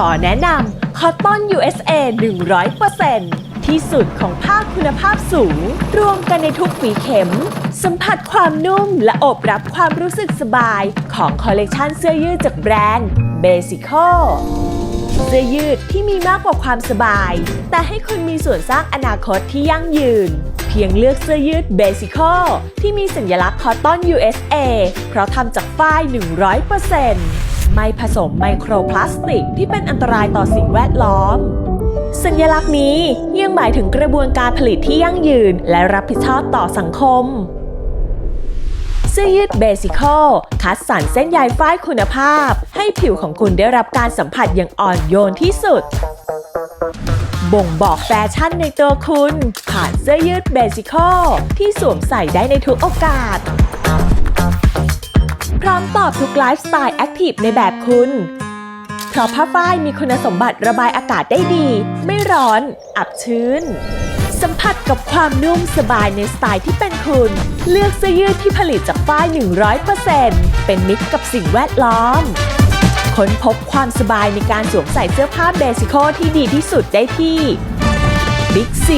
ขอแนะนำ Cotton USA 100%ที่สุดของผ้าคุณภาพสูง รวมกันในทุกฝีเข็ม สัมผัสความนุ่มและอบรับความรู้สึกสบายของคอลเลกชันเสื้อยืดจากแบรนด์ Basico เสื้อยืดที่มีมากกว่าความสบาย แต่ให้คุณมีส่วนสร้างอนาคตที่ยั่งยืน เพียงเลือกเสื้อยืด Basico ที่มีสัญลักษณ์ Cotton USA เพราะทำจากฝ้าย 100% ไม่ผสมไมโครพลาสติกที่เป็นอันตรายต่อสิ่งแวดล้อม สัญลักษณ์นี้ยังหมายถึงกระบวนการผลิตที่ยั่งยืน และรับผิดชอบต่อสังคมเสื้อยืดเบสิคอลคัดสรรเส้นใยฝ้ายคุณภาพ ให้ผิวของคุณได้รับการสัมผัสอย่างอ่อนโยนที่สุด บ่งบอกแฟชั่นในตัวคุณ ผ่านเสื้อยืดเบสิคอลที่สวมใส่ได้ในทุกโอกาส พร้อมตอบทุกไลฟ์สไตล์แอคทีฟในแบบคุณ เพราะผ้าฝ้ายมีคุณสมบัติระบายอากาศได้ดี ไม่ร้อน อับชื้น สัมผัสกับความนุ่มสบายในสไตล์ที่เป็นคุณ เลือกเสื้อยืดที่ผลิตจากฝ้าย 100%เป็นมิตรกับสิ่งแวดล้อมค้นพบความสบายในการสวมใส่เสื้อผ้าเบสิคอที่ดีที่สุดได้ที่ Big C